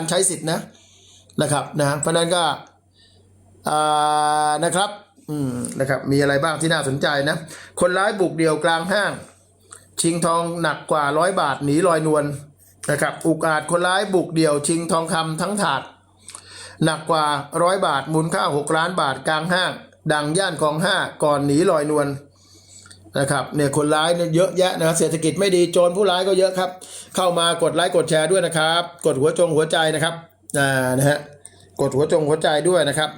การใช้สิทธินะนะครับนะเพราะนั้นก็นะครับอืมนะครับมีอะไรบ้างที่น่าสนใจนะ คนร้ายบุกเดี่ยวกลางห้าง ชิงทองหนักกว่าร้อยบาทหนีลอยนวลนะครับอุกอาจคนร้ายบุกเดี่ยว ชิงทองคำทั้งถาด หนักกว่าร้อยบาทมูลค่าหกล้านบาทกลางห้าง ดังย่านคลองห้าก่อนหนีลอยนวล นะครับเนี่ยคนร้ายเนี่ยเยอะแยะนะครับเศรษฐกิจไม่ดีโจรผู้ร้ายก็เยอะครับ เข้ามากดไลค์กดแชร์ด้วยนะครับ กดหัวจงหัวใจนะครับอ่านะฮะกดหัวจงหัวใจด้วยนะครับ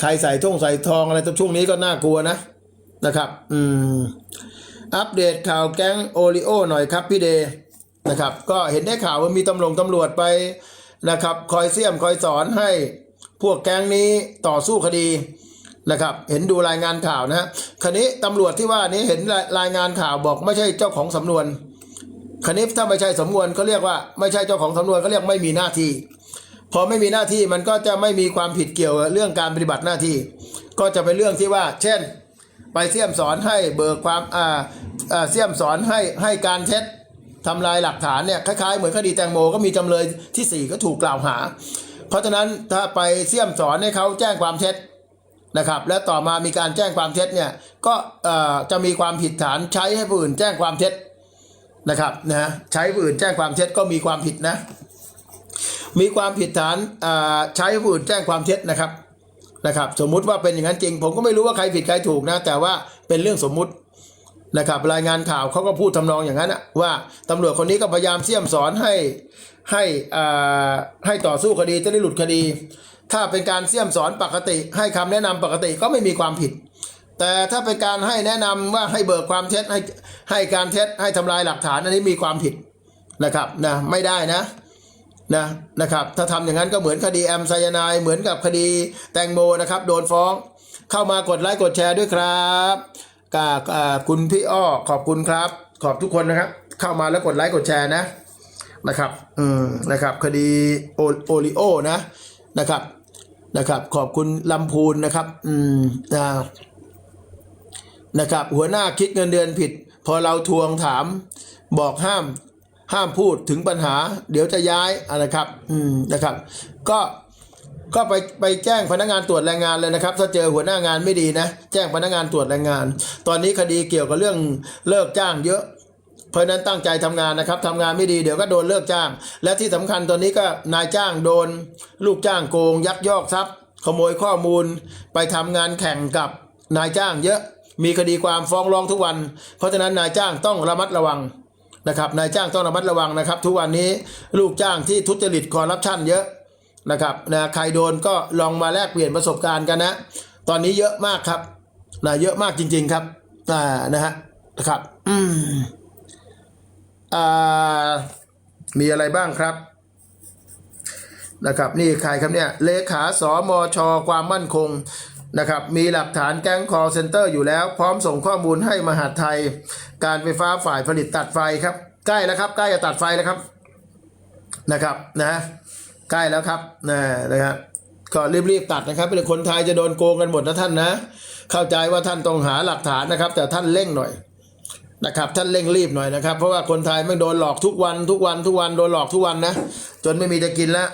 ใครใส่ท่งใส่ทองอะไรตอนช่วงนี้ก็น่ากลัวนะนะครับ อืมอัปเดตข่าวแก๊งโอริโอหน่อยครับพี่เดย์นะครับ ก็เห็นได้ข่าวว่ามีตำรวจตำรวจไปนะครับ คอยเสี่ยมคอยสอนให้พวกแก๊งนี้ต่อสู้คดี นะครับเห็นดูรายงานข่าวนะฮะคันนี้ตำรวจที่ว่านี้เห็นรายงานข่าวบอกไม่ใช่เจ้าของสำนวนคันนี้ถ้าไม่ใช่สำนวนเขาเรียกว่าไม่ใช่เจ้าของสำนวนเขาเรียกไม่มีหน้าที่ พอไม่มีหน้าที่มันก็จะไม่มีความผิดเกี่ยวกับเรื่องการปฏิบัติหน้าที่ ก็จะเป็นเรื่องที่ว่า เช่น ไปเสี่ยมสอนให้เบิกความอ่าอ่าเสี่ยมสอนให้ให้การเท็จทำลายหลักฐานเนี่ยคล้ายๆเหมือนคดีแตงโมก็มีจำเลยที่ 4 ก็ถูกกล่าวหา เพราะฉะนั้นถ้าไปเสี่ยมสอนให้เขาแจ้งความเท็จ นะครับ และต่อมามีการแจ้งความเท็จเนี่ยก็จะมีความผิดฐานใช้ให้ผู้อื่นแจ้งความเท็จนะครับนะใช้ผู้อื่นแจ้งความเท็จก็มีความผิดนะ มีความผิดฐานใช้ผู้อื่นแจ้งความเท็จนะครับนะครับ สมมุติว่าเป็นอย่างนั้นจริง ผมก็ไม่รู้ว่าใครผิดใครถูกนะ แต่ว่าเป็นเรื่องสมมุตินะครับ รายงานข่าวเขาก็พูดทำนองอย่างนั้นนะว่าตำรวจคนนี้ก็พยายามเสี่ยมสอนให้ให้อ่าให้ต่อสู้คดีจะได้หลุดคดี ถ้าเป็นการเสี่ยมสอนปกติ ให้คำแนะนำปกติก็ไม่มีความผิด แต่ถ้าเป็นการให้แนะนำว่าให้เบิกความเท็จให้ให้การเท็จให้ทำลายหลักฐานอันนี้มีความผิดนะครับนะไม่ได้นะนะนะครับถ้าทำอย่างนั้นก็เหมือนคดีแอมไซยานายเหมือนกับคดีแตงโมนะครับ โดนฟ้องเข้ามากดไลค์กดแชร์ด้วยครับกาคุณพี่อ้อขอบคุณครับ ขอบทุกคนนะครับ เข้ามาแล้วกดไลค์กดแชร์นะนะครับ อืมนะครับ คดีโอโอริโอนะ นะครับนะครับ ขอบคุณลำพูนนะครับอืมนะนะครับ หัวหน้าคิดเงินเดือนผิด พอเราทวงถามบอกห้ามห้ามพูดถึงปัญหา เดี๋ยวจะย้ายอะนะครับอืมนะครับ ก็ก็ไปไปแจ้งพนักงานตรวจแรงงานเลยนะครับ ถ้าเจอหัวหน้างานไม่ดีนะ แจ้งพนักงานตรวจแรงงาน ตอนนี้คดีเกี่ยวกับเรื่องเลิกจ้างเยอะ เพราะนั้นตั้งใจทำงานนะครับทำงานไม่ดีเดี๋ยวก็โดนเลิกจ้าง และที่สำคัญตอนนี้ก็นายจ้างโดน ลูกจ้างโกง ยักยอกทรัพย์ ขโมยข้อมูล ไปทำงานแข่งกับนายจ้างเยอะมีคดีความฟ้องร้องทุกวัน เพราะฉะนั้นนายจ้างต้องระมัดระวังนะครับนายจ้างต้องระมัดระวังนะครับ ทุกวันนี้ลูกจ้างที่ทุจริตคอร์รัปชันเยอะนะครับนะใครโดนก็ลองมาแลกเปลี่ยนประสบการณ์กันนะ ตอนนี้เยอะมากครับนะเยอะมากจริง ๆครับอ่านะฮะนะครับ อืม มีอะไรบ้างครับนะครับนี่ใครครับเนี่ยเลขาสมช ความมั่นคงนะครับมีหลักฐานแก๊งคอเซ็นเตอร์อยู่แล้ว พร้อมส่งข้อมูลให้มหาดไทย การไฟฟ้าฝ่ายผลิตตัดไฟครับใกล้แล้วครับใกล้จะตัดไฟแล้วครับนะครับนะใกล้แล้วครับนะนะครับก็รีบๆตัดนะครับเป็นคนไทยจะโดนโกงกันหมดนะท่านนะ เข้าใจว่าท่านต้องหาหลักฐานนะครับ แต่ท่านเร่งหน่อย นะครับท่านเร่งรีบหน่อยนะครับเพราะว่าคนไทยไม่โดนหลอกทุกวันทุกวันทุกวันโดนหลอกทุกวันนะจนไม่มีจะกินแล้ว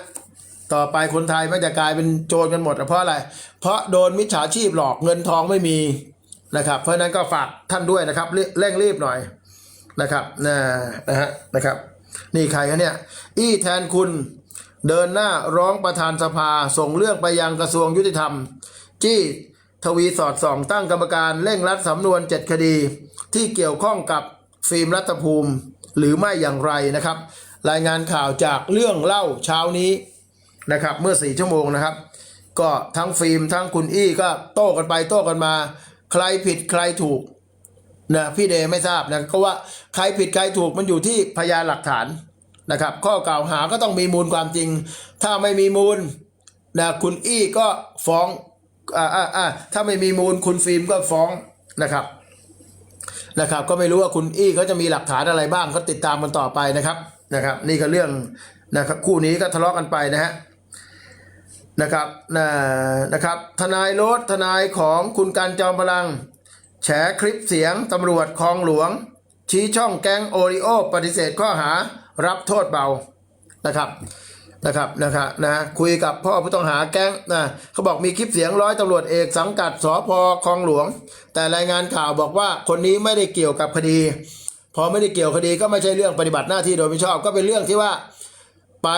ต่อไปคนไทยไม่จะกลายเป็นโจรกันหมดเพราะอะไร เพราะโดนมิจฉาชีพหลอกเงินทองไม่มีนะครับ เพราะนั้นก็ฝากท่านด้วยนะครับเร่เร่งรีบหน่อยนะครับนะนะฮะนะครับ นี่ใครคะเนี่ยอี้แทนคุณเดินหน้าร้องประธานสภาส่งเรื่องไปยังกระทรวงยุติธรรม จี้ทวีสอดส่องตั้งกรรมการเร่งรัดสำนวนเจ็ดคดี ที่เกี่ยวข้องกับฟิล์มรัฐภูมิหรือไม่อย่างไรนะครับ รายงานข่าวจากเรื่องเล่าเช้านี้นะครับ เมื่อสี่ชั่วโมงนะครับ ก็ทั้งฟิล์มทั้งคุณอี้ก็โต้กันไปโต้กันมา ใครผิดใครถูกนะพี่เดย์ไม่ทราบนะก็ว่าใครผิดใครถูกมันอยู่ที่พยานหลักฐานนะครับ ข้อกล่าวหาก็ต้องมีมูลความจริง ถ้าไม่มีมูลนะคุณอี้ก็ฟ้องอ่าอ่าถ้าไม่มีมูลคุณฟิล์มก็ฟ้องนะครับ นะครับ ก็ไม่รู้ว่าคุณอี้เขาจะมีหลักฐานอะไรบ้างก็ติดตามมันต่อไปนะครับนะครับ นี่ก็เรื่องนะครับคู่นี้ก็ทะเลาะกันไปนะฮะนะครับนะนะครับ ทนายโรสทนายของคุณการจอมพลัง แฉคลิปเสียงตำรวจคลองหลวง ชี้ช่องแก๊งโอริโอ ปฏิเสธข้อหารับโทษเบานะครับ นะครับนะครับนะคุยกับพ่อผู้ต้องหาแก๊งนะเขาบอกมีคลิปเสียงร้อยตำรวจเอกสังกัดสพคลองหลวง แต่รายงานข่าวบอกว่าคนนี้ไม่ได้เกี่ยวกับคดี พอไม่ได้เกี่ยวคดีก็ไม่ใช่เรื่องปฏิบัติหน้าที่โดยไม่ชอบก็เป็นเรื่องที่ว่าไป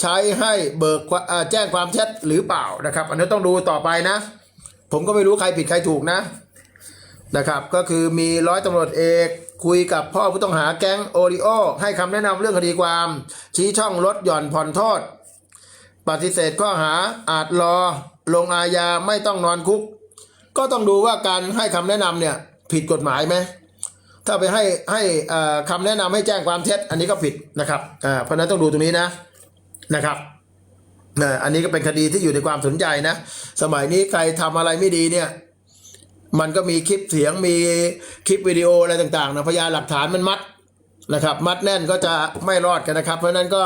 ใช้ให้เบิกว่าแจ้งความเท็จหรือเปล่านะครับ อันนี้ต้องดูต่อไปนะ ผมก็ไม่รู้ใครผิดใครถูกนะนะครับ ก็คือมีร้อยตำรวจเอก คุยกับพ่อผู้ต้องหาแก๊งโอริโอ ให้คำแนะนำเรื่องคดีความ ชี้ช่องลดหย่อนผ่อนโทษ ปฏิเสธข้อหาอาจรอ ลงอาญาไม่ต้องนอนคุก ก็ต้องดูว่าการให้คำแนะนำเนี่ยผิดกฎหมายไหมถ้าไปให้ให้คำแนะนำให้แจ้งความเท็จ อันนี้ก็ผิดนะครับเพราะนั้นต้องดูตรงนี้นะนะครับอันนี้ก็เป็นคดีที่อยู่ในความสนใจนะ สมัยนี้ใครทำอะไรไม่ดีเนี่ย มันก็มีคลิปเสียงมีคลิปวิดีโออะไรต่างๆนะพยานหลักฐานมันมัดนะครับ มัดแน่นก็จะไม่รอดกันนะครับ เพราะนั้นก็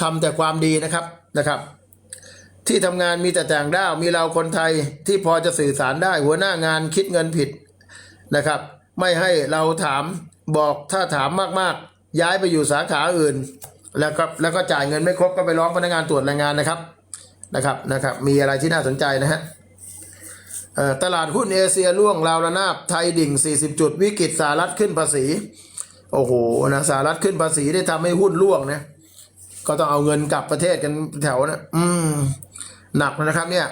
ทำแต่ความดีนะครับนะครับ ที่ทำงานมีแต่แต่งด้าวมีเราคนไทยที่พอจะสื่อสารได้ หัวหน้างานคิดเงินผิดนะครับ ไม่ให้เราถามบอกถ้าถามมากๆ ย้ายไปอยู่สาขาอื่น แล้วก็แล้วก็จ่ายเงินไม่ครบก็ไปร้องพนักงานตรวจแรงงานนะครับนะครับนะครับ มีอะไรที่น่าสนใจนะฮะ ตลาดหุ้นเอเชียร่วงราวระนาบไทยดิ่ง 40 จุดวิกฤตสหรัฐขึ้นภาษี โอ้โหนะสหรัฐขึ้นภาษีได้ทำให้หุ้นร่วงนะก็ต้องเอาเงินกลับประเทศกันแถวนะอืมหนักนะครับ เนี่ย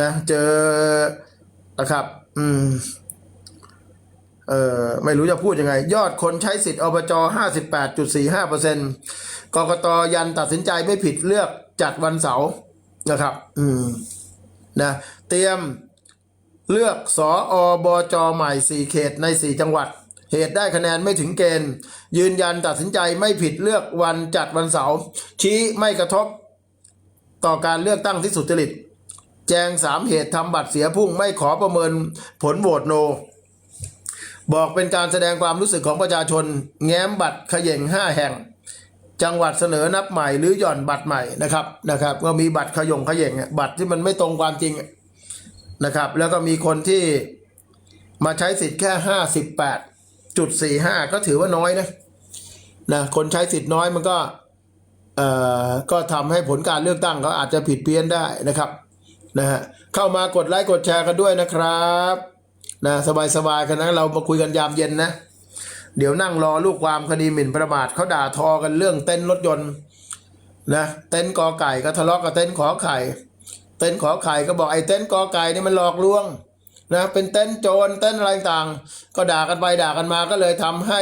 นะเจอนะครับ อืมเออไม่รู้จะพูดยังไง ยอดคนใช้สิทธิ์อบจ 58.45%กกตยันตัดสินใจไม่ผิดเลือกจัดวันเสาร์นะครับ อืมนะ เตรียมเลือกสออบจใหม่ 4 เขตใน 4 จังหวัด เหตุได้คะแนนไม่ถึงเกณฑ์ ยืนยันตัดสินใจไม่ผิดเลือกวันจัดวันเสาร์ชี้ไม่กระทบ ต่อการเลือกตั้งที่สุจริต แจงสามเหตุทำบัตรเสียพุ่งไม่ขอประเมินผลโหวตโน บอกเป็นการแสดงความรู้สึกของประชาชน แง้มบัตรขย่งห้าแห่ง จังหวัดเสนอนับใหม่หรือหย่อนบัตรใหม่นะครับนะครับก็มีบัตรขยงขย่งบัตรที่มันไม่ตรงความจริง นะครับ แล้วก็มีคนที่มาใช้สิทธิ์แค่ห้าสิบแปดจุดสี่ห้าก็ถือว่าน้อยนะนะคนใช้สิทธิ์น้อยมันก็เอ่อก็ทำให้ผลการเลือกตั้งเขาอาจจะผิดเพี้ยนได้นะครับนะฮะเข้ามากดไลค์กดแชร์กันด้วยนะครับนะสบายๆกันนะเรามาคุยกันยามเย็นนะเดี๋ยวนั่งรอลูกความคดีหมิ่นประมาทเขาด่าทอกันเรื่องเต้นรถยนต์นะเต้นกอไก่ก็ทะเลาะกับเต้นขอไข่ เต้นขอไข่ก็บอกไอ้เต้นกอไก่นี่มันหลอกลวงนะเป็นเต้นโจรเต้นอะไรต่าง ก็ด่ากันไปด่ากันมาก็เลยทำให้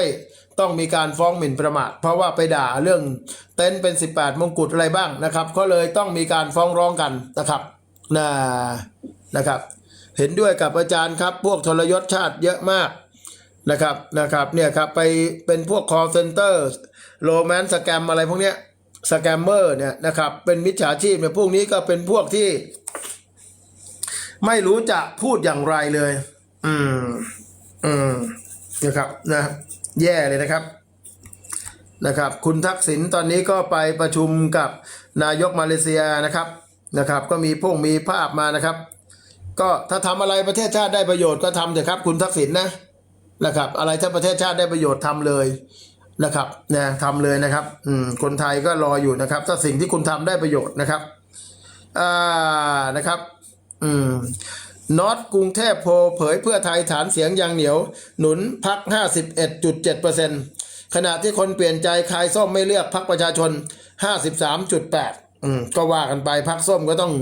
ต้องมีการฟ้องหมิ่นประมาทเพราะว่าไปด่าเรื่องเต้นเป็น 18 มงกุฎอะไรบ้างนะครับ ก็เลยต้องมีการฟ้องร้องกันนะครับนะนะครับ เห็นด้วยกับอาจารย์ครับ พวกทรยศชาติเยอะมากนะครับนะครับเนี่ยครับไปเป็นพวก call center โรแมนสแกมอะไรพวกเนี้ย สแกมเมอร์เนี่ยนะครับเป็นมิจฉาชีพเนี่ยพวกนี้ก็เป็นพวกที่ ไม่รู้จะพูดอย่างไรเลย อืม อืมนะครับนะแย่เลยนะครับนะครับ คุณทักษิณตอนนี้ก็ไปประชุมกับนายกมาเลเซียนะครับนะครับ ก็มีพวกมีภาพมานะครับ ก็ถ้าทำอะไรประเทศชาติได้ประโยชน์ก็ทำเถอะครับ คุณทักษิณนะนะครับ อะไรถ้าประเทศชาติได้ประโยชน์ทำเลย นะครับนะทำเลยนะครับอืมคนไทยก็รออยู่นะครับ ถ้าสิ่งที่คุณทำได้ประโยชน์นะครับอ่านะครับ อืมน็อตกรุงเทพโพเผยเพื่อไทยฐานเสียงยังเหนียว หนุนพัก 51.7%ขณะที่คนเปลี่ยนใจคลายส้มไม่เลือกพักประชาชน 53.8อืมก็ว่ากันไปพักส้มก็ต้อง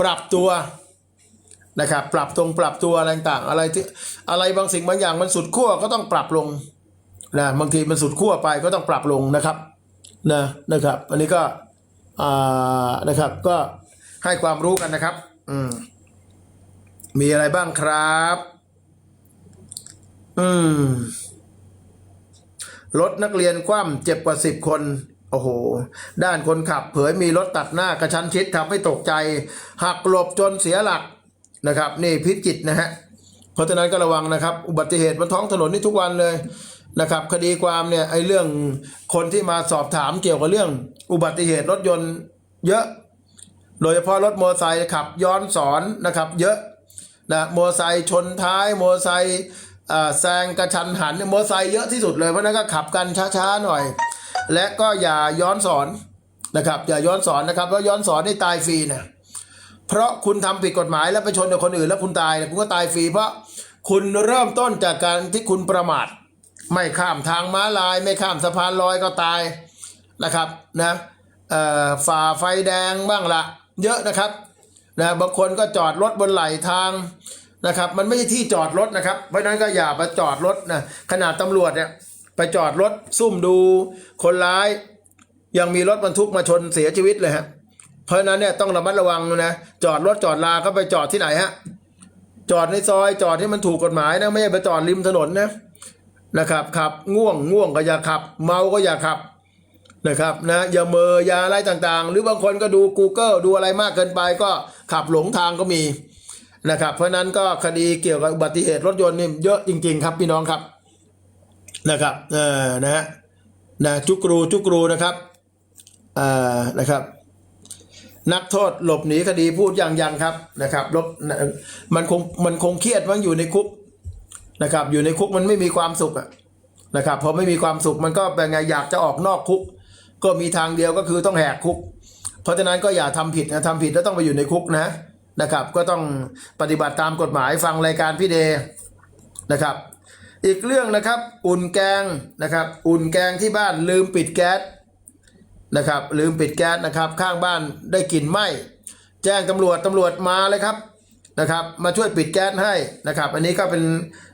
ปรับตัวนะครับ ปรับตรงปรับตัวอะไรต่างอะไรที่อะไรบางสิ่งบางอย่างมันสุดขั้วก็ต้องปรับลง นะบางทีมันสุดขั้วไปก็ต้องปรับลงนะครับนะนะครับ อันนี้ก็อ่านะครับก็ให้ความรู้กันนะครับ อืมมีอะไรบ้างครับ อืมรถนักเรียนคว่ำเจ็บกว่าสิบคน โอ้โห ด้านคนขับ เผยมีรถตัดหน้ากระชั้นชิดทำให้ตกใจ หักหลบจนเสียหลักนะครับ นี่พิจิตนะฮะ เพราะฉะนั้นก็ระวังนะครับ อุบัติเหตุบนท้องถนนนี่ทุกวันเลยนะครับ คดีความเนี่ยไอ้เรื่องคนที่มาสอบถามเกี่ยวกับเรื่อง อุบัติเหตุรถยนต์เยอะ โดยเฉพาะรถมอเตอร์ไซค์ขับย้อนสอนนะครับ เยอะนะมอเตอร์ไซค์ชนท้ายมอเตอร์ไซค์อ่าแซงกระชันหันมอเตอร์ไซค์เยอะที่สุดเลยเพราะนั้นก็ขับกันช้าๆหน่อย และก็อย่าย้อนสอนนะครับ อย่าย้อนสอนนะครับเพราะย้อนสอนนี่ตายฟรีนะ เพราะคุณทำผิดกฎหมายแล้วไปชนกับคนอื่นแล้วคุณตายเนี่ยคุณก็ตายฟรีเพราะคุณเริ่มต้นจากการที่คุณประมาท ไม่ข้ามทางม้าลาย ไม่ข้ามสะพานลอยก็ตายนะครับนะฝ่าไฟแดงบ้างละเยอะนะครับนะบางคนก็จอดรถบนไหลทางนะครับ มันไม่ใช่ที่จอดรถนะครับ เพราะนั้นก็อย่าไปจอดรถนะขนาดตำรวจเนี่ยไปจอดรถซุ่มดูคนร้าย ยังมีรถบรรทุกมาชนเสียชีวิตเลยฮะ เพราะฉะนั้นเนี่ยต้องระมัดระวังนะจอดรถจอดลาก็ไปจอดที่ไหนฮะจอดในซอยจอดที่มันถูกกฎหมายนะไม่ใช่ไปจอดริมถนนนะนะครับขับง่วงง่วงก็อย่าขับ เมาก็อย่าขับนะครับนะอย่าเมอยาอะไรต่างๆ หรือบางคนก็ดู Google ดูอะไรมากเกินไปก็ขับหลงทางก็มีนะครับเพราะฉะนั้นก็คดีเกี่ยวกับอุบัติเหตุรถยนต์นี่เยอะจริง ๆ ครับพี่น้องครับนะครับเออนะฮะนะจุกรูจุกรูนะครับอ่านะครับ นักโทษหลบหนีคดีพูดยังยังครับนะครับลบมันคงมันคงเครียดมันอยู่ในคุกนะครับ อยู่ในคุกมันไม่มีความสุขนะครับพอไม่มีความสุขมันก็เป็นไงอยากจะออกนอกคุก ก็มีทางเดียวก็คือต้องแหกคุก เพราะฉะนั้นก็อย่าทำผิดนะทำผิดแล้วต้องไปอยู่ในคุกนะนะครับ ก็ต้องปฏิบัติตามกฎหมายฟังรายการพี่เดนะครับ อีกเรื่องนะครับ อุ่นแกงนะครับ อุ่นแกงที่บ้านลืมปิดแก๊ส นะครับ ลืมปิดแก๊สนะครับ ข้างบ้านได้กลิ่นไหม้แจ้งตำรวจตำรวจมาเลยครับนะครับ มาช่วยปิดแก๊สให้นะครับ อันนี้ก็เป็น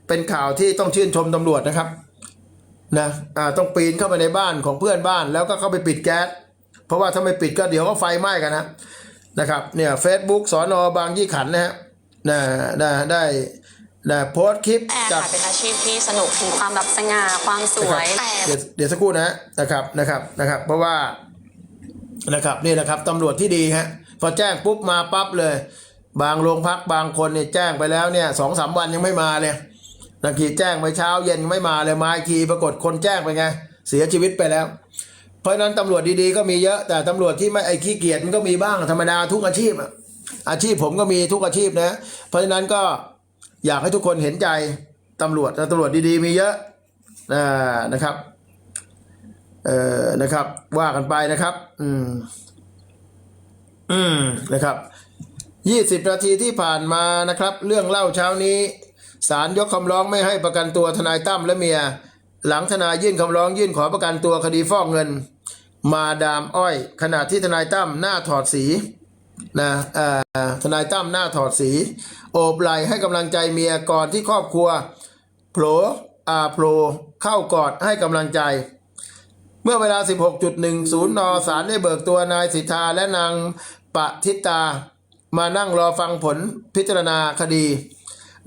เป็นข่าวที่ต้องชื่นชมตำรวจนะครับนะอ่าต้องปีนเข้าไปในบ้านของเพื่อนบ้าน แล้วก็เข้าไปปิดแก๊สเพราะว่าถ้าไม่ปิดก็เดี๋ยวก็ไฟไหม้กันนะนะครับเนี่ยเฟซบุ๊กสอนอบางยี่ขันนะฮะนะนะได้นะโพสต์คลิปแต่จากค่ะเป็นอาชีพที่สนุกมีความแบบสง่าความสวยแต่เดี๋ยวเดี๋ยวสักครู่นะฮะนะครับนะครับนะครับ เพราะว่า นะครับนี่แหละครับตำรวจที่ดีฮะพอแจ้งปุ๊บมาปั๊บเลย บางโรงพักบางคนเนี่ยแจ้งไปแล้วเนี่ยสองสามวันยังไม่มาเลยบางทีแจ้งไปเช้าเย็นยังไม่มาเลยมาอีกทีปรากฏคนแจ้งไปไงเสียชีวิตไปแล้ว เพราะนั้นตำรวจดีๆก็มีเยอะ แต่ตำรวจที่ไม่ไอ้ขี้เกียจมันก็มีบ้างธรรมดาทุกอาชีพอาชีพผมก็มีทุกอาชีพนะ เพราะฉะนั้นก็อยากให้ทุกคนเห็นใจตำรวจแต่ตำรวจดีๆมีเยอะนะครับ เอ่อนะครับ ว่ากันไปนะครับ อืม อืมนะครับยี่สิบนาทีที่ผ่านมานะครับ เรื่องเล่าเช้านี้ศาลยกคำร้องไม่ให้ประกันตัวทนายตั้มและเมีย หลังทนายยื่นคำร้องยื่นขอประกันตัวคดีฟอกเงิน มาดามอ้อย ขณะที่ทนายตั้มหน้าถอดสีนะเอ่อทนายตั้มหน้าถอดสี โอบไหลให้กำลังใจเมียก่อนที่ครอบครัวโผล่อาโผล่เข้ากอดให้กำลังใจ มื่อเวลา 16.10 น ศาลได้เบิกตัวนายสิทธาและนางปทิตา มานั่งรอฟังผลพิจารณาคดี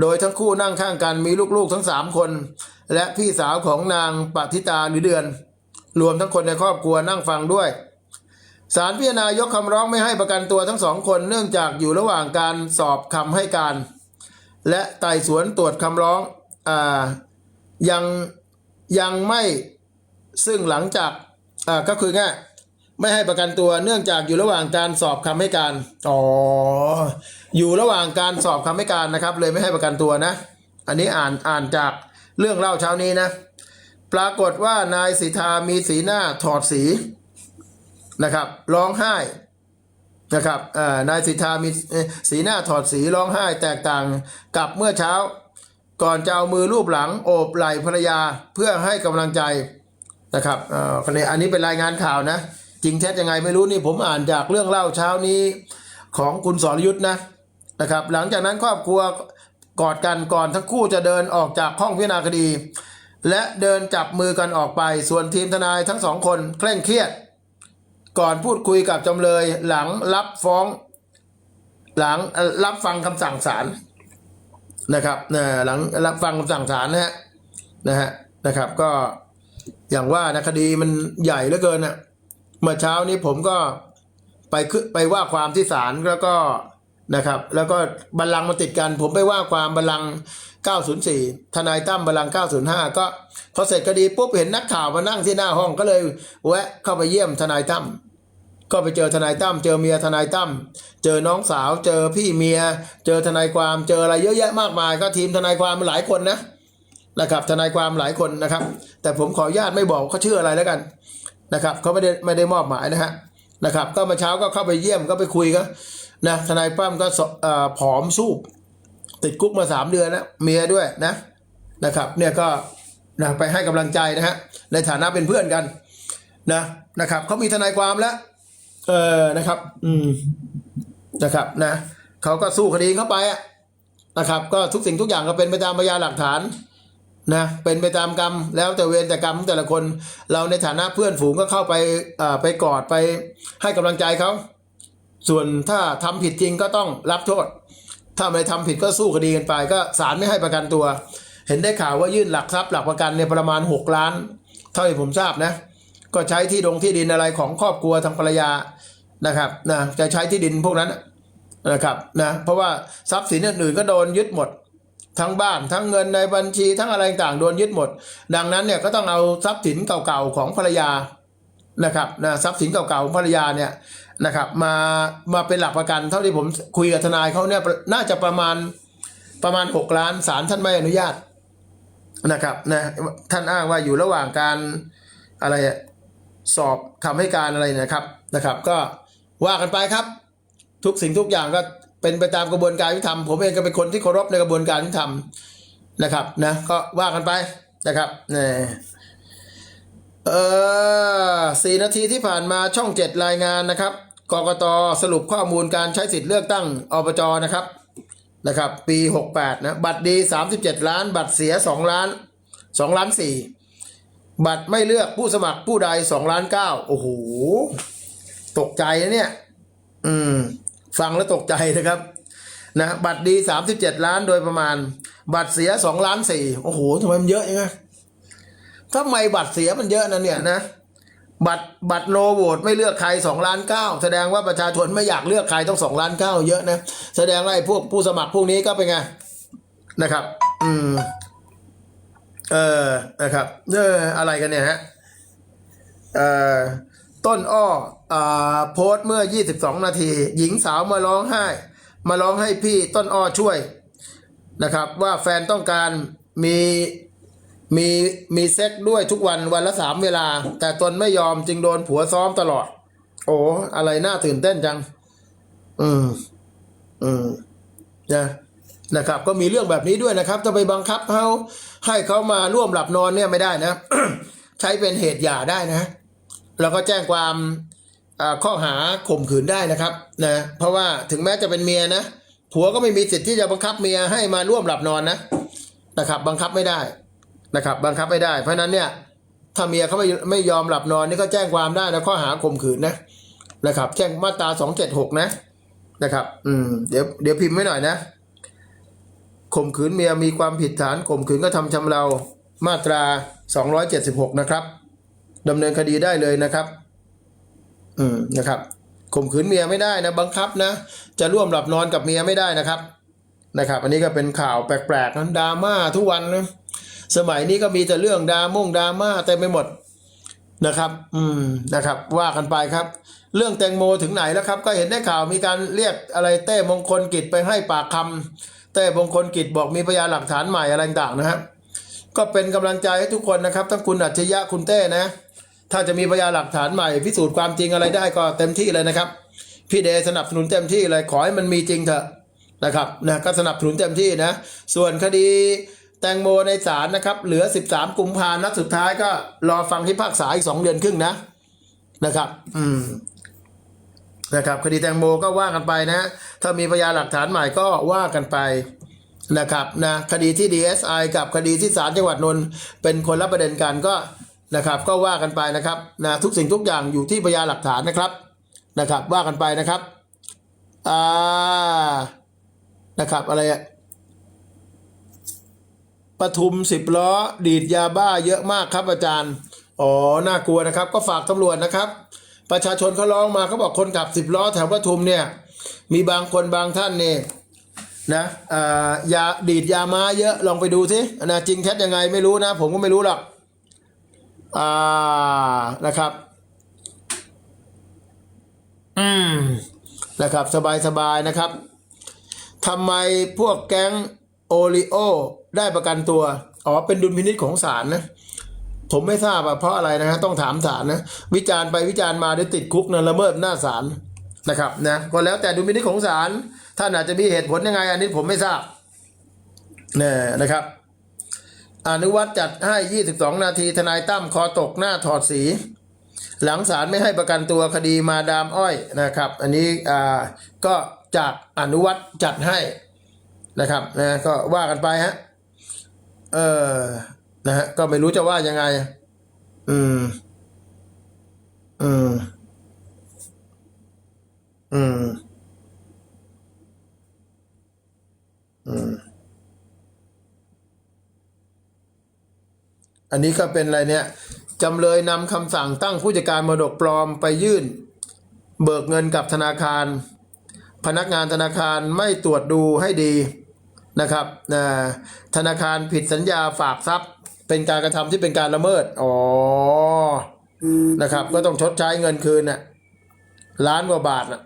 โดยทั้งคู่นั่งข้างกันมีลูกๆทั้งสามคน และพี่สาวของนางปทิตาหรือเดือน รวมทั้งคนในครอบครัวนั่งฟังด้วยศาลพิจารณายกคำร้องไม่ให้ประกันตัวทั้งสองคนเนื่องจากอยู่ระหว่างการสอบคำให้การ และไต่สวนตรวจคำร้องอยังยังไม่ ซึ่งหลังจากอ่าก็คือง่ายไม่ให้ประกันตัวเนื่องจากอยู่ระหว่างการสอบคำให้การ อ๋อ อยู่ระหว่างการสอบคำให้การนะครับ เลยไม่ให้ประกันตัวนะ อันนี้อ่านอ่านจากเรื่องเล่าเช้านี้นะ ปรากฏว่านายสิทธามีสีหน้าถอดสีนะครับ ร้องไห้นะครับอ่านายสิทธามีเอ่อสีหน้าถอดสีร้องไห้แตกต่างกับเมื่อเช้า ก่อนจะเอามือลูบหลังโอบไหล่ภรรยาเพื่อให้กำลังใจ นะครับอ่อคนนี้อันนี้เป็นรายงานข่าวนะ จริงเท็จยังไงไม่รู้นี่ผมอ่านจากเรื่องเล่าเช้านี้ของคุณสรยุทธ์นะนะครับหลังจากนั้นครอบครัวกอดกันก่อนทั้งคู่จะเดินออกจากห้องพิจารณาคดี และเดินจับมือกันออกไปส่วนทีมทนายทั้งสองคนเคร่งเครียด ก่อนพูดคุยกับจำเลยหลังรับฟ้อง หลังรับฟังคำสั่งศาลนะครับเอ่อหลังรับฟังคำสั่งศาลนะฮะนะฮะนะครับก็ อย่างว่านะคดีมันใหญ่เหลือเกินน่ะเมื่อเช้านี้ผมก็ไปขึ้นไปว่าความที่ศาลแล้วก็นะครับ แล้วก็บัลลังก์มาติดกัน ผมไปว่าความบัลลังก์904 ทนายตั้มบัลลังก์905 ก็พอเสร็จคดีปุ๊บเห็นนักข่าวมานั่งที่หน้าห้องก็เลยแวะเข้าไปเยี่ยมทนายตั้มก็ไปเจอทนายตั้มเจอเมียทนายตั้มเจอน้องสาว เจอพี่เมีย เจอทนายความเจออะไรเยอะแยะมากมาย ก็ทีมทนายความหลายคนนะ นะครับทนายความหลายคนนะครับ แต่ผมขออนุญาตไม่บอกเขาชื่ออะไรแล้วกันนะครับเขาไม่ได้ไม่ได้มอบหมายนะฮะนะครับ ก็เมาเช้าก็เข้าไปเยี่ยมก็ไปคุยกันะทนายปั้มก็อ่อผอมสู้ติดคุกมาสามเดือนแล้วเมียด้วยนะนะครับ เนี่ยก็นะไปให้กำลังใจนะฮะในฐานะเป็นเพื่อนกันนะนะครับเขามีทนายความแล้วเออนะครับ อืมนะครับนะเขาก็สู้คดีเข้าไปอะนะครับ ก็ทุกสิ่งทุกอย่างก็เป็นไปตามพยานหลักฐาน นะเป็นไปตามกรรมแล้วแต่เวรแต่กรรมแต่ละคน เราในฐานะเพื่อนฝูงก็เข้าไปอ่าไปกอดไปให้กำลังใจเขาส่วนถ้าทำผิดจริงก็ต้องรับโทษ ถ้าไม่ทำผิดก็สู้คดีกันไป ก็ศาลไม่ให้ประกันตัว เห็นได้ข่าวว่ายื่นหลักทรัพย์หลักประกันเนี่ยประมาณ 6 ล้าน เท่าที่ผมทราบนะ ก็ใช้ที่ดงที่ดินอะไรของครอบครัวทางภรรยานะครับนะจะใช้ที่ดินพวกนั้นนะครับนะเพราะว่าทรัพย์สินอื่นๆก็โดนยึดหมด ทั้งบ้านทั้งเงินในบัญชีทั้งอะไรต่างโดนยึดหมด ดังนั้นเนี่ยก็ต้องเอาทรัพย์สินเก่าๆของภรรยานะครับนะทรัพย์สินเก่าๆของภรรยาเนี่ยนะครับมามาเป็นหลักประกันเท่าที่ผมคุยกับทนายเขาเนี่ยน่าจะประมาณประมาณ 6 ล้านศาลท่านไม่อนุญาตนะครับนะท่านอ้างว่าอยู่ระหว่างการอะไรสอบคำให้การอะไรนะครับนะครับ ก็ว่ากันไปครับ ทุกสิ่งทุกอย่างก็ เป็นไปตามกระบวนการยุติธรรมผมเองก็เป็นคนที่เคารพในกระบวนการยุติธรรมนะครับนะก็ว่ากันไปนะครับนี่เออสี่นาทีที่ผ่านมาช่องเจ็ดรายงานนะครับกกตสรุปข้อมูลการใช้สิทธิ์เลือกตั้งอบจนะครับนะครับปี 68นะบัตรดี 37 ล้าน บัตรเสีย 2 ล้าน 2 ล้าน 4 บัตรไม่เลือกผู้สมัครผู้ใด 2 ล้าน 9 โอ้โห ตกใจนะเนี่ย อืม ฟังแล้วตกใจนะครับนะบัตรดี 37 ล้านโดยประมาณ บัตรเสีย2ล้าน4โอ้โหทำไมมันเยอะยังไงทำไมบัตรเสียมันเยอะนะเนี่ยนะบัตรบัตรโนโหวตไม่เลือกใคร2ล้าน9แสดงว่าประชาชนไม่อยากเลือกใครต้อง2ล้าน9เยอะนะแสดงว่าไอ้พวกผู้สมัครพวกนี้ก็เป็นไงนะครับ อืม เออนะครับเอออะไรกันเนี่ยฮะเอ่อต้นอ้อ โพสต์เมื่อ 22 นาที หญิงสาวมาร้องไห้ มาร้องให้พี่ต้นอ้อช่วยนะครับ ว่าแฟนต้องการมีมีมีเซ็กด้วยทุกวันวันละสามเวลา แต่ตนไม่ยอมจึงโดนผัวซ้อมตลอด โอ้อะไรน่าตื่นเต้นจัง อืม อืมนะนะครับ ก็มีเรื่องแบบนี้ด้วยนะครับจะไปบังคับเขาให้เขามาร่วมหลับนอนเนี่ยไม่ได้นะ ใช้เป็นเหตุหย่าได้นะ แล้วก็แจ้งความ ข้อหาข่มขืนได้นะครับนะเพราะว่าถึงแม้จะเป็นเมียนะผัวก็ไม่มีสิทธิ์ที่จะบังคับเมียให้มาร่วมหลับนอนนะนะครับ บังคับไม่ได้นะครับ บังคับไม่ได้ เพราะนั้นเนี่ยถ้าเมียเขาไม่ไม่ยอมหลับนอนนี่ก็แจ้งความได้นะข้อหาข่มขืนนะนะครับ แจ้งมาตราสองเจ็ดหกนะนะครับ อืมเดี๋ยวเดี๋ยวพิมพ์ไว้หน่อยนะข่มขืนเมียมีความผิดฐานข่มขืนก็ทำชำเรามาตราสองร้อยเจ็ดสิบหกนะครับดำเนินคดีได้เลยนะครับ อืมนะครับข่มขืนเมียไม่ได้นะบังคับนะจะร่วมหลับนอนกับเมียไม่ได้นะครับนะครับ อันนี้ก็เป็นข่าวแปลกๆนะดราม่าทุกวันนะสมัยนี้ก็มีแต่เรื่องดราม่งดราม่าเต็มไปหมดนะครับ อืมนะครับ ว่ากันไปครับ เรื่องแตงโมถึงไหนแล้วครับ ก็เห็นได้ข่าวมีการเรียกอะไรเต้มงคลกิจไปให้ปากคำเต้มงคลกิจบอกมีพยานหลักฐานใหม่อะไรต่างๆนะครับก็เป็นกำลังใจให้ทุกคนนะครับทั้งคุณอัจฉริยะคุณเต้นะ ถ้าจะมีพยานหลักฐานใหม่พิสูจน์ความจริงอะไรได้ก็เต็มที่เลยนะครับ พี่เดสนับสนุนเต็มที่เลยขอให้มันมีจริงเถอะนะครับนะก็สนับสนุนเต็มที่นะ ส่วนคดีแตงโมในศาลนะครับ เหลือ 13 กุมภานัดสุดท้ายก็รอฟังที่ภาคษาอีก 2 เดือนครึ่งนะนะครับ อืมนะครับ คดีแตงโมก็ว่ากันไปนะ ถ้ามีพยานหลักฐานใหม่ก็ว่ากันไปนะครับนะคดีที่ DSI กับคดีที่ศาลจังหวัดนนท์เป็นคนละประเด็นกันก็ นะครับ ก็ว่ากันไปนะครับนะทุกสิ่งทุกอย่างอยู่ที่พยานหลักฐานนะครับนะครับ ว่ากันไปนะครับอ่านะครับอะไรอะปทุมสิบล้อดีดยาบ้าเยอะมากครับอาจารย์อ๋อน่ากลัวนะครับ ก็ฝากตำรวจนะครับ ประชาชนเขาร้องมาเขาบอกคนขับสิบล้อแถวปทุมเนี่ยมีบางคนบางท่านเนี่ยนะอ่ายาดีดยาม้าเยอะลองไปดูสินะจริงแท้ยังไงไม่รู้นะ ผมก็ไม่รู้หรอก อ่านะครับ อืมนะครับ สบายสบายๆนะครับทำไมพวกแก๊งโอริโอได้ประกันตัว อ๋อ เป็นดุลพินิษของศาลนะ ผมไม่ทราบอะเพราะอะไรนะฮะ ต้องถามศาลนะ วิจารณ์ไปวิจารณ์มาได้ติดคุกนะละเมิดหน้าศาลนะครับนะ ก็แล้วแต่ดุลพินิจของศาลท่านอาจจะมีเหตุผลยังไง อันนี้ผมไม่ทราบเนี่ยนะครับ อนุวัตจัดให้ 22 นาทีทนายตั้มคอตกหน้าถอดสี หลังศาลไม่ให้ประกันตัวคดีมาดามอ้อยนะครับ อันนี้อ่าก็จากอนุวัตจัดให้นะครับนะก็ว่ากันไปฮะเออนะฮะก็ไม่รู้จะว่ายังไง อืม อืม อืม อืม อันนี้ก็เป็นอะไรเนี่ยจำเลยนำคำสั่งตั้งผู้จัดการมรดกปลอมไปยื่น เบิกเงินกับธนาคาร พนักงานธนาคารไม่ตรวจดูให้ดีนะครับธนาคารผิดสัญญาฝากทรัพย์ เป็นการกระทำที่เป็นการละเมิด อ๋อ นะครับ ก็ต้องชดใช้เงินคืนน่ะล้านกว่าบาทน่ะ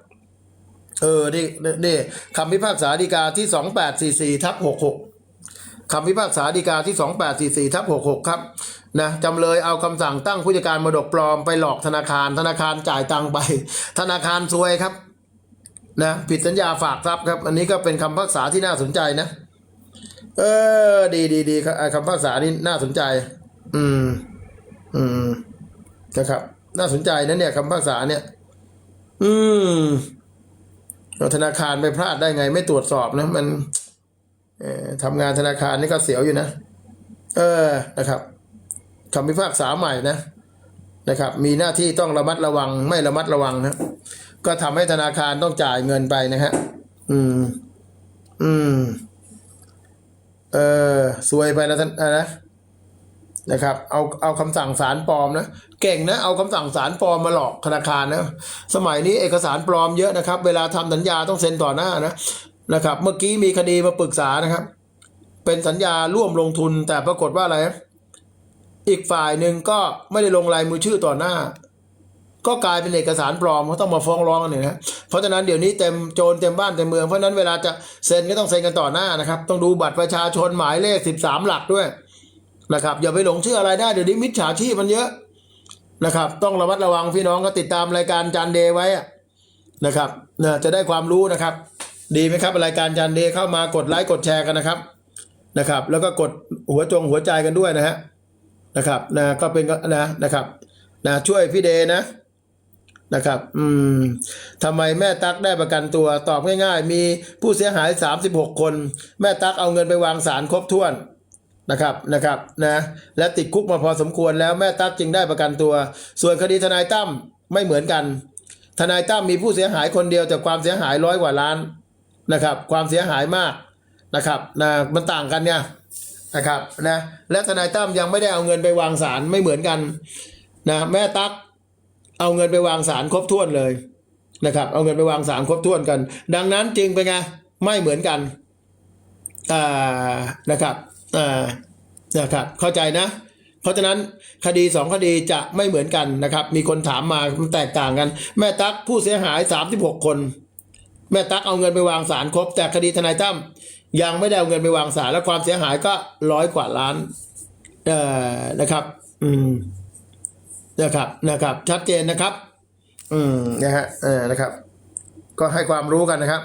เออ นี่นี่คำพิพากษาฎีกาที่สองแปดสี่สี่ทับหกหก คำพิพากษาฎีกาที่ 2844ทับ66 ครับนะจำเลยเอาคำสั่งตั้งผู้จัดการมรดกปลอมไปหลอกธนาคาร ธนาคารจ่ายตังค์ไป ธนาคารซวยครับนะผิดสัญญาฝากทรัพย์ครับ อันนี้ก็เป็นคำพิพากษาที่น่าสนใจนะ เออ ดีดีดีครับคำพิพากษานี่น่าสนใจ อืม อืมนะครับ น่าสนใจนะเนี่ยคำพิพากษาเนี่ย อืมธนาคารไปพลาดได้ไงไม่ตรวจสอบนะมันเทำงานธนาคารนี่ก็เสียวอยู่นะ เออนะครับคำพิพากษาใหม่นะนะครับ มีหน้าที่ต้องระมัดระวังไม่ระมัดระวังนะก็ทำให้ธนาคารต้องจ่ายเงินไปนะฮะอืม อืม เออซวยไปแล้วท่านะนะนะครับ เอาเอาคำสั่งศาลปลอมนะเก่งนะเอาคำสั่งศาลปลอมมาหลอกธนาคารนะสมัยนี้เอกสารปลอมเยอะนะครับ เวลาทำสัญญาต้องเซ็นต่อหน้านะ นะครับ เมื่อกี้มีคดีมาปรึกษานะครับ เป็นสัญญาร่วมลงทุนแต่ปรากฏว่าอะไร อีกฝ่ายหนึ่งก็ไม่ได้ลงลายมือชื่อต่อหน้า ก็กลายเป็นเอกสารปลอมเขาต้องมาฟ้องร้องกันเนี่ยนะเพราะฉะนั้นเดี๋ยวนี้เต็มโจรเต็มบ้านเต็มเมืองเพราะฉะนั้นเวลาจะเซ็นก็ต้องเซ็นกันต่อหน้านะครับ ต้องดูบัตรประชาชนหมายเลขสิบสามหลักด้วยนะครับอย่าไปหลงเชื่ออะไรได้เดี๋ยวนี้มิจฉาชีพมันเยอะนะครับ ต้องระมัดระวังพี่น้องก็ติดตามรายการจานเดย์ไว้นะครับนะจะได้ความรู้นะครับ ดีไหมครับ รายการจานเดย์เข้ามากดไลค์กดแชร์กันนะครับนะครับ แล้วก็กดหัวจงหัวใจกันด้วยนะฮะนะครับนะก็เป็นนะนะครับนะช่วยพี่เดย์นะนะครับ อืมทำไมแม่ตั๊กได้ประกันตัว ตอบง่ายๆ มีผู้เสียหาย 36 คน แม่ตั๊กเอาเงินไปวางสารครบถ้วนนะครับนะครับนะและติดคุกมาพอสมควรแล้วแม่ตั๊กจึงได้ประกันตัว ส่วนคดีทนายตั้มไม่เหมือนกัน ทนายตั้มมีผู้เสียหายคนเดียวแต่ความเสียหายร้อยกว่าล้าน นะครับ ความเสียหายมากนะครับนะมันต่างกันเนี่ยนะครับนะและทนายตั้มยังไม่ได้เอาเงินไปวางศาลไม่เหมือนกันนะแม่ตั๊กเอาเงินไปวางศาลครบถ้วนเลยนะครับเอาเงินไปวางศาลครบถ้วนกัน ดังนั้นจึงเป็นไงไม่เหมือนกันอ่านะครับอ่านะครับเข้าใจนะ เพราะฉะนั้นคดีสองคดีจะไม่เหมือนกันนะครับ มีคนถามมามันแตกต่างกัน แม่ตั๊กผู้เสียหาย 36 คน แม่ตั๊กเอาเงินไปวางศาลครบ แต่คดีทนายตั้มยังไม่ได้เอาเงินไปวางศาลและความเสียหายก็ร้อยกว่าล้านเอ่อนะครับ อืมนะครับนะครับ ชัดเจนนะครับ อืมนะฮะเออนะครับ ก็ให้ความรู้กันนะครับ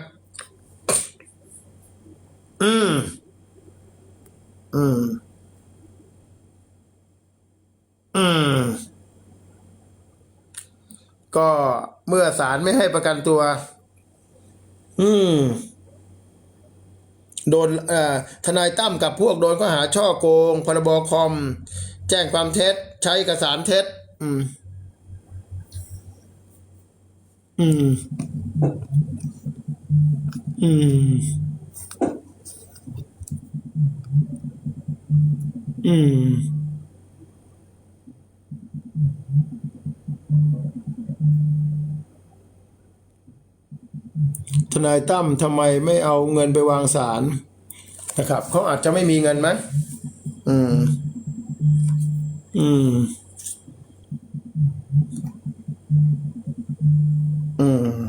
อืม อืม อืม ก็เมื่อศาลไม่ให้ประกันตัว อืม โดนทนายตั้มกับพวกโดนข้อหาช่อโกง พรบคอม แจ้งความเท็จ ใช้เอกสารเท็จ อืม อืม อืม อืม ทนายตั้มทำไมไม่เอาเงินไปวางศาลนะครับเขาอาจจะไม่มีเงินมั้ยอืม อืม อืม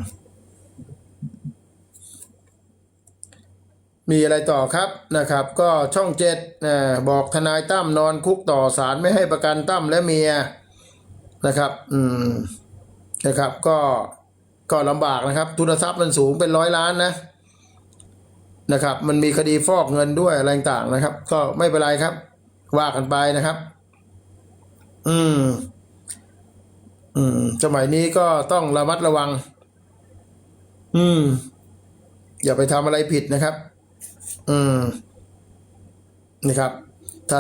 มีอะไรต่อครับนะครับ ก็ช่องเจ็ดนะบอกทนายตั้มนอนคุกต่อศาลไม่ให้ประกันตั้มและเมียนะครับ อืมนะครับก็ ก็ลำบากนะครับ ทุนทรัพย์มันสูงเป็นร้อยล้านนะนะครับ มันมีคดีฟอกเงินด้วยอะไรต่างนะครับ ก็ไม่เป็นไรครับ ว่ากันไปนะครับ อืม อืมสมัยนี้ก็ต้องระมัดระวัง อืม อย่าไปทำอะไรผิดนะครับ อืมนะครับ